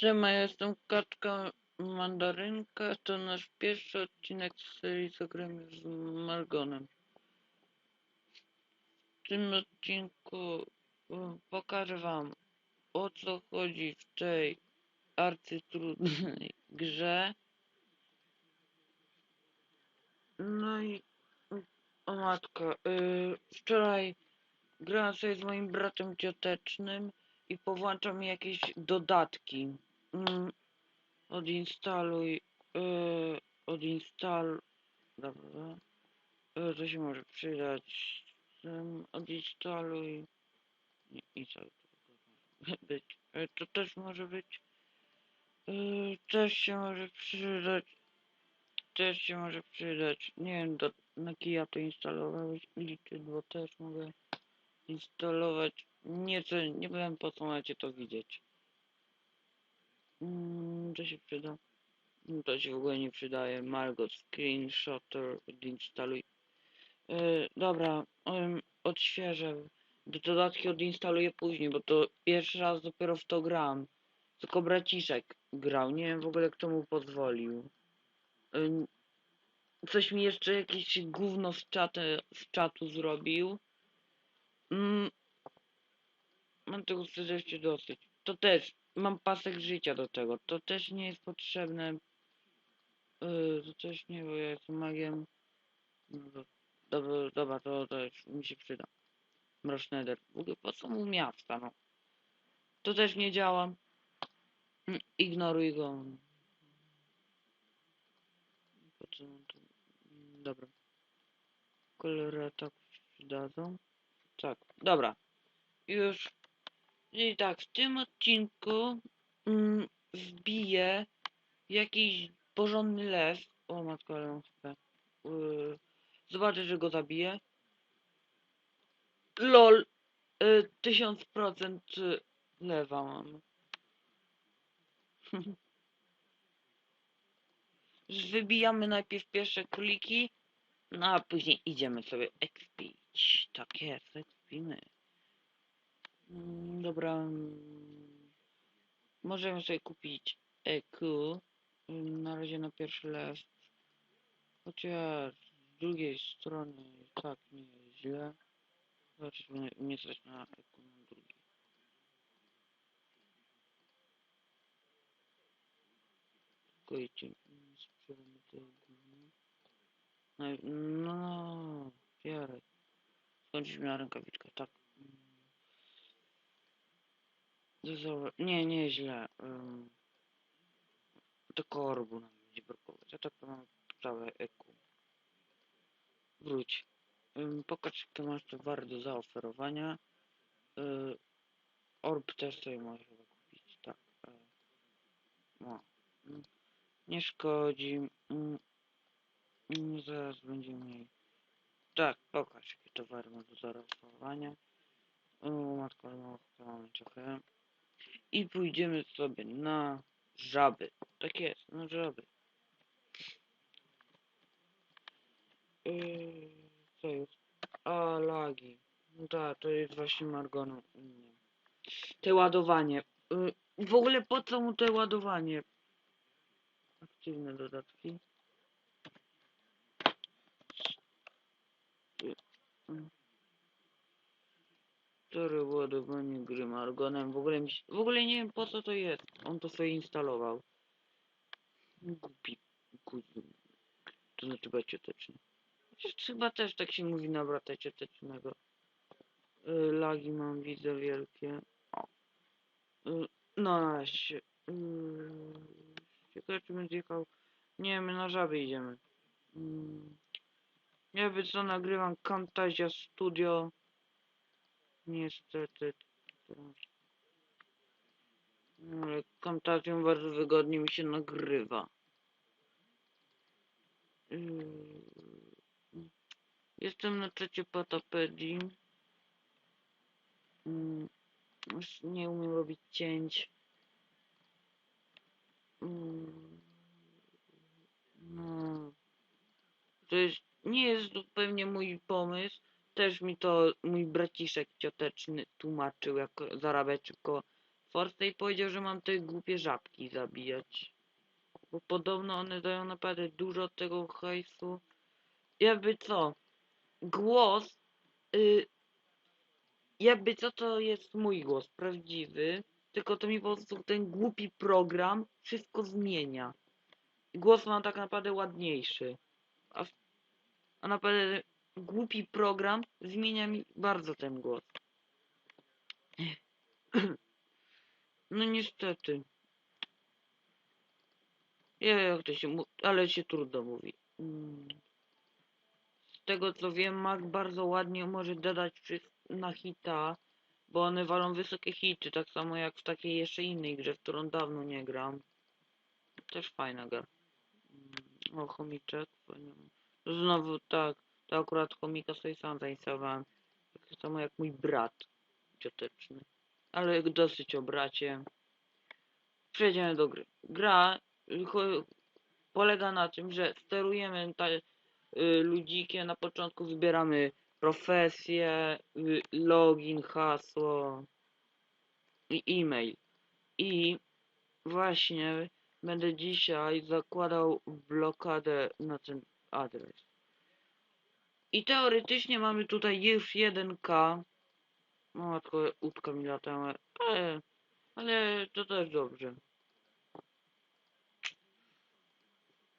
Siema, jestem Kaczka Mandarynka. To nasz pierwszy odcinek z serii Zagramy z Margonem. W tym odcinku e, pokażę wam o co chodzi w tej arcytrudnej grze. No i o matka, y, wczoraj grałem sobie z moim bratem ciotecznym i powłączam jakieś dodatki. Mm, odinstaluj, yy, odinstall, dobra, yy, to się może przydać, um, odinstaluj, nie, i co to yy, to też może być, yy, też się może przydać, też się może przydać, nie wiem, do, na kija to instalowałeś, liczydło też mogę instalować, nie, nie wiem po co macie to widzieć. Mm, to się przyda. Mm, To się w ogóle nie przydaje. Margot Screenshotter odinstaluj. Yy, dobra, um, odświeżę. Do dodatki odinstaluję później, bo to pierwszy raz dopiero w to gram. Tylko braciszek grał. Nie wiem w ogóle kto mu pozwolił. Ym, coś mi jeszcze jakieś gówno z, czaty, z czatu zrobił. Mm, mam tego szczerze dosyć. To też mam pasek życia do tego. To też nie jest potrzebne. Yy, to też nie, bo ja jestem magiem. No to- Dobra, dobra, to też mi się przyda. Mroczny W ogóle po co mu miasta, no? To też nie działa. Mm, Ignoruj go. Po co tu... Mm, Dobra. Kolory tak się przydadzą. Tak, dobra. Już. I tak, w tym odcinku mm, wbiję jakiś porządny lew. O matko, ale mam. Yy, zobaczę, że go zabiję. LOL. Yy, 1000% lewa mam. Wybijamy najpierw pierwsze króliki, no a później idziemy sobie ekspić. Tak jest, ekspimy. Mm, Dobra. mm, Możemy sobie kupić EQ. mm, Na razie na pierwszy lew. Chociaż z drugiej strony tak nie jest źle. Zobaczyć, mnie, stać na EQ na drugi. Czekajcie, sprzedamy te. No, no, Jarek. Skończyć miała rękawiczkę, tak. Zobacz, nie, źle. Um, do korbu nam będzie brakować, a tak to mam całe EQ. Wróć. Um, pokaż, jakie masz towary do zaoferowania. Y, orb też sobie chyba kupić, tak. e, No. Nie szkodzi. Mm, mm, Zaraz będziemy mieli. Tak, pokaż, jakie towary masz do zaoferowania. O, matko, ale mało chyba mamy trochę. I pójdziemy sobie na żaby. Tak jest, na żaby. Yy, co jest? A, lagi. No tak, to jest właśnie Margoną u mnie. Te ładowanie. Yy, w ogóle po co mu te ładowanie? Aktywne dodatki. Yy. Które ładowanie gry Margonem? W ogóle mi się... W ogóle nie wiem po co to jest. On to sobie instalował. Głupi. To znaczy bracie cioteczny. Chociaż Chyba też tak się mówi na brata ciotecznego. Y, lagi mam, widzę wielkie. O. Y, no na razie. Y, ciekawe czy będzie jechał. Nie, my na żaby idziemy. Mm. Nie wiem co nagrywam Camtasia Studio. Niestety. Ale Camtasią bardzo wygodnie mi się nagrywa. Yy, Jestem na czacie Patapedii. Mm, Już nie umiem robić cięć. Mm, No. To jest, nie jest zupełnie mój pomysł. Też mi to mój braciszek cioteczny tłumaczył, jak zarabiać tylko Forstej powiedział, że mam te głupie żabki zabijać. Bo podobno one dają naprawdę dużo tego hajsu. Jakby co? Głos. Y, jakby co to jest mój głos prawdziwy. Tylko to mi po prostu ten głupi program wszystko zmienia. Głos mam tak naprawdę ładniejszy. A, a naprawdę głupi program zmienia mi bardzo ten głos. No niestety. Nie wiem jak to się mówi, ale się trudno mówi. Mm. Z tego co wiem, Mac bardzo ładnie może dodać na hita, bo one walą wysokie hity, tak samo jak w takiej jeszcze innej grze, w którą dawno nie gram. Też fajna gra. Mm, O, chomiczek. Znowu tak, to akurat chomika sobie sam zainstalowałem. Tak samo jak mój brat cioteczny. Ale dosyć o bracie. Przejdziemy do gry. Gra polega na tym, że sterujemy ta, y, ludzikiem. Na początku wybieramy profesję, y, login, hasło i e-mail. I właśnie będę dzisiaj zakładał blokadę na ten adres. I teoretycznie mamy tutaj już 1K. No, tylko łódka mi latała. Ale, ale to też dobrze.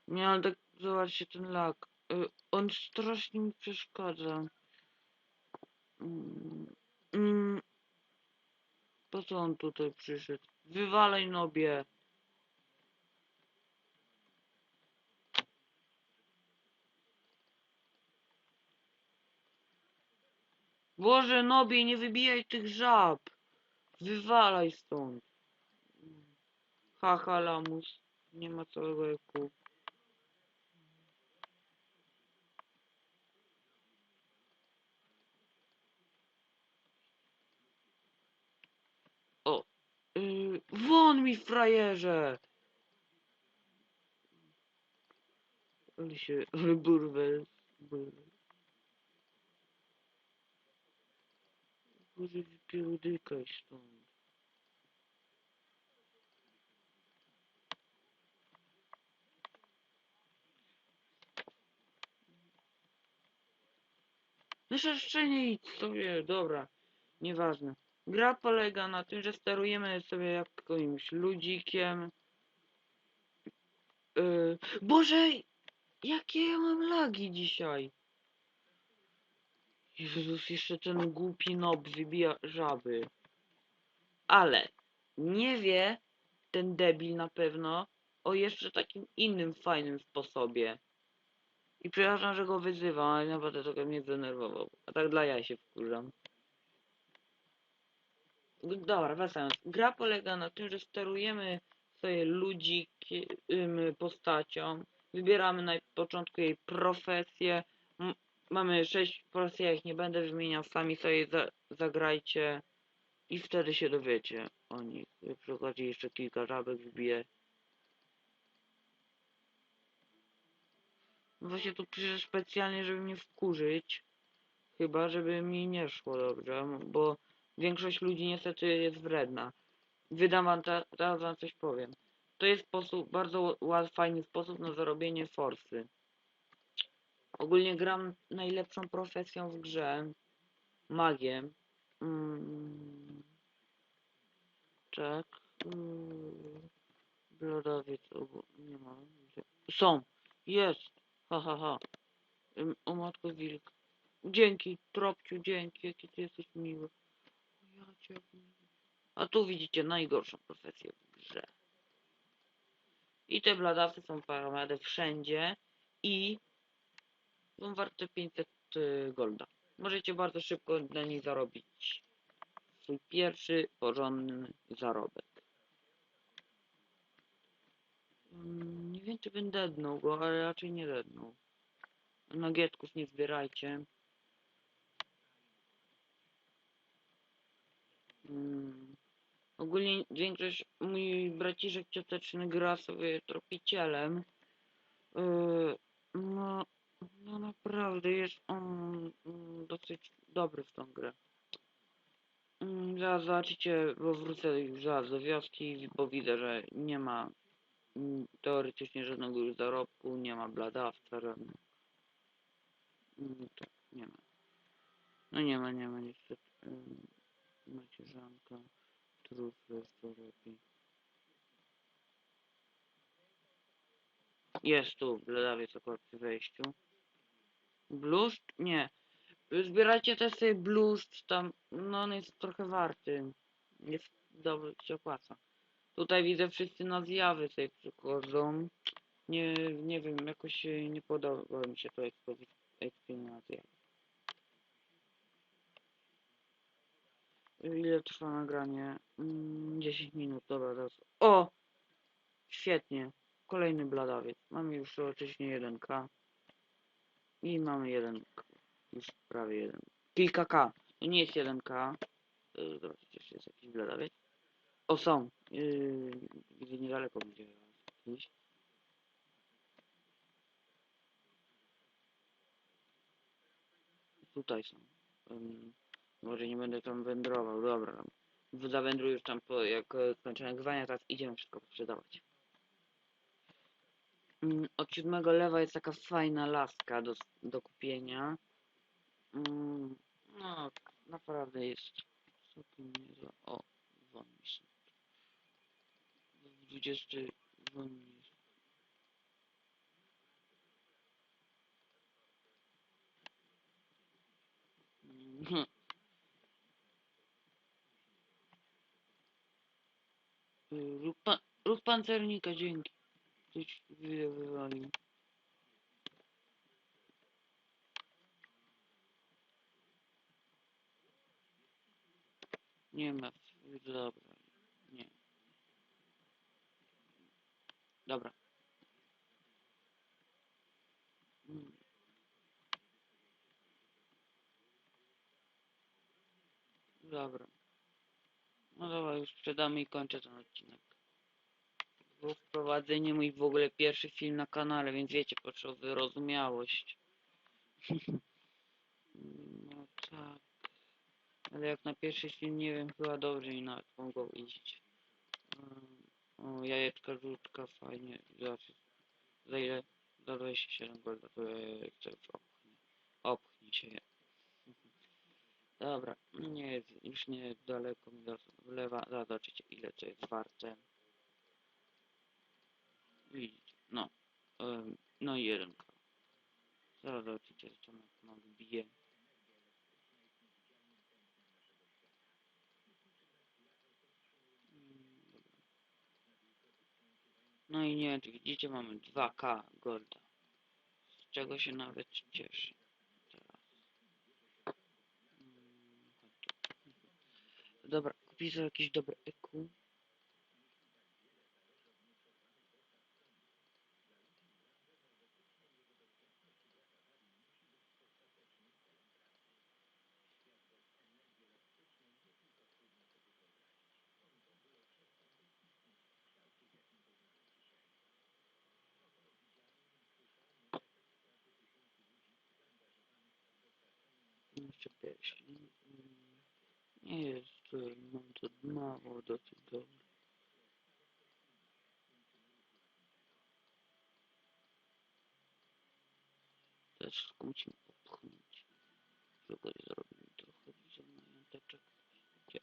Nie, ale tak zobaczcie ten lag. Y, On strasznie mi przeszkadza. Mm, mm. Po co on tutaj przyszedł? Wywalaj nobie. Boże, nobie, nie wybijaj tych żab. Wywalaj stąd. Haha, lamus. Nie ma całego eku. O. Yy, won mi frajerze! Ale się... Ale. Boże, wypierdykaj stąd. Wyszeszczenie idź sobie, dobra, nieważne. Gra polega na tym, że sterujemy sobie jakimś ludzikiem. Yy, Boże, jakie ja mam lagi dzisiaj. Jezus, jeszcze ten głupi nob wybija żaby. Ale nie wie ten debil na pewno o jeszcze takim innym fajnym sposobie. I przepraszam, że go wyzywam, ale naprawdę trochę mnie zdenerwował. A tak dla ja się wkurzam. Dobra, wracając. Gra polega na tym, że sterujemy sobie ludzikiem, postacią. Wybieramy na początku jej profesję. Mamy sześć profesji, ja ich nie będę wymieniał, sami sobie za zagrajcie. I wtedy się dowiecie o nich. Przy okazji jeszcze kilka żabek wbiję. Właśnie tu piszę specjalnie, żeby mnie wkurzyć. Chyba, żeby mi nie szło dobrze, bo większość ludzi niestety jest wredna. Wydam wam ta- teraz wam coś powiem. To jest sposób, bardzo fajny sposób na zarobienie forsy. Ogólnie gram najlepszą profesją w grze. Magiem. Mm. Tak. Mm. Blodowiec nie ma. Są. Jest. Ha, ha, ha. O matko wilk. Dzięki, Tropciu, dzięki, jaki ty jesteś miły. A tu widzicie najgorszą profesję w grze. I te bladawcy są parametry wszędzie i są warte 500 y, golda. Możecie bardzo szybko na nich zarobić swój pierwszy porządny zarobek. Mm, Nie wiem, czy bym dednął go, ale raczej nie dednął. Nagietków nie zbierajcie. Mm. Ogólnie większość, mój braciszek cioteczny gra sobie tropicielem. Yy, no, no naprawdę jest on mm, dosyć dobry w tą grę. Mm, Zaraz zobaczycie, bo wrócę już zaraz do wioski, bo widzę, że nie ma mm, teoretycznie żadnego już zarobku, nie ma bladawca żadnego. To nie ma. No nie ma, nie ma niestety. Macierzanka, trufle, to lepiej. Jest tu bladawiec akurat przy wejściu. Blust? Nie. Zbierajcie też sobie blust tam, no on jest trochę warty. Jest dobry, się opłaca. Tutaj widzę wszyscy na zjawy sobie przychodzą. Nie, nie wiem, jakoś nie podoba mi się to ekspozy- eksploracja. Ile trwa nagranie? Mm, 10 minut, dobra, teraz. O! Świetnie. Kolejny bladawiec. Mamy już teoretycznie 1K. I mamy 1K. Już prawie 1. Kilka K. To nie jest 1K. Yy, dobra, przecież jest jakiś bladawiec. O, są. Yy, widzę niedaleko będzie jakiś. Tutaj są. Ym, może nie będę tam wędrował, dobra. Zawędruję już tam po, jak e, skończę nagrywania, teraz idziemy wszystko sprzedawać. Mm, Od siódmego lewa jest taka fajna laska do, do kupienia. Mm, No, naprawdę jest całkiem niezła. O, won mi się. 20 won mi jest. Mhm. Y, Rób, pan, rób pancernika, dzięki. Coś wy- wywalił. Nie ma. Dobra. Nie. Dobra. Mm. Dobra. No dobra, już sprzedamy i kończę ten odcinek. Było wprowadzenie mój w ogóle pierwszy film na kanale, więc wiecie, potrzeba wyrozumiałość. no tak. Ale jak na pierwszy film, nie wiem, chyba dobrze mi nawet mogło iść. O, jajeczka żółtka, fajnie. Za ile? Za 27 golda, to ja chcę opchnij. Opchnij się. Dobra, nie już nie daleko mi do lewa, zobaczycie ile to jest warte. Widzicie, no. No i jedynka. Zaraz zobaczycie, że Tomek Mak bije. No i nie wiem, czy widzicie, mamy 2K golda. Z czego się nawet cieszę. Teraz. Mm, Dobra, kupię sobie jakieś dobre eku. 12 pieśni. Nie jest, mam to mało dosyć dobry. Też skłócił popchnąć. Długo zrobił trochę, widzę mająteczek.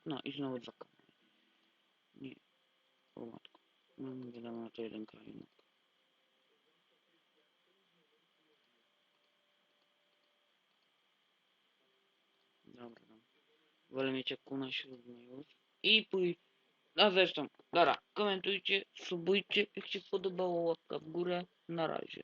No i znowu dwa kanały. Nie. O matko. No, wiadomo, to jeden kraj. Wolę mieć jak na siódmy już. I pój... A zresztą, dobra, komentujcie, subujcie, jak się podobało, łapka w górę. Na razie.